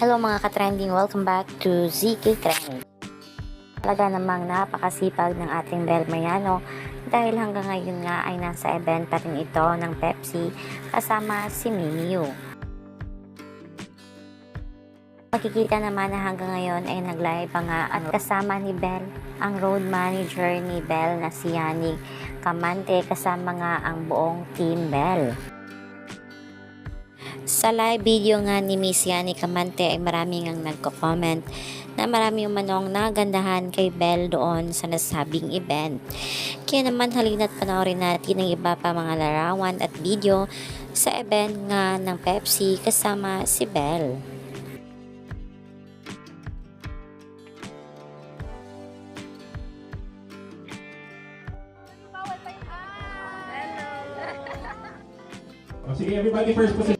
Hello mga ka-trending, welcome back to ZK Trending. Talaga namang napakasipag ng ating Bel Mariano dahil hanggang ngayon nga ay nasa event pa rin ito ng Pepsi kasama si Mimi Yu. Makikita naman na hanggang ngayon ay nag-live pa nga at kasama ni Bel ang road manager ni Bel na si Yannick Kamante kasama nga ang buong team Bel. Sa live video nga ni Miss Yani Kamante ay maraming ang nagko-comment na marami manong nagandahan kay Belle doon sa nasabing event. Kaya naman halina't panoorin natin ang iba pa mga larawan at video sa event nga ng Pepsi kasama si Belle. O sige, everybody first position.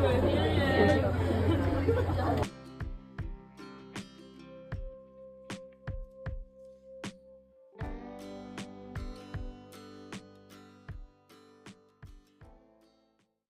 Yeah.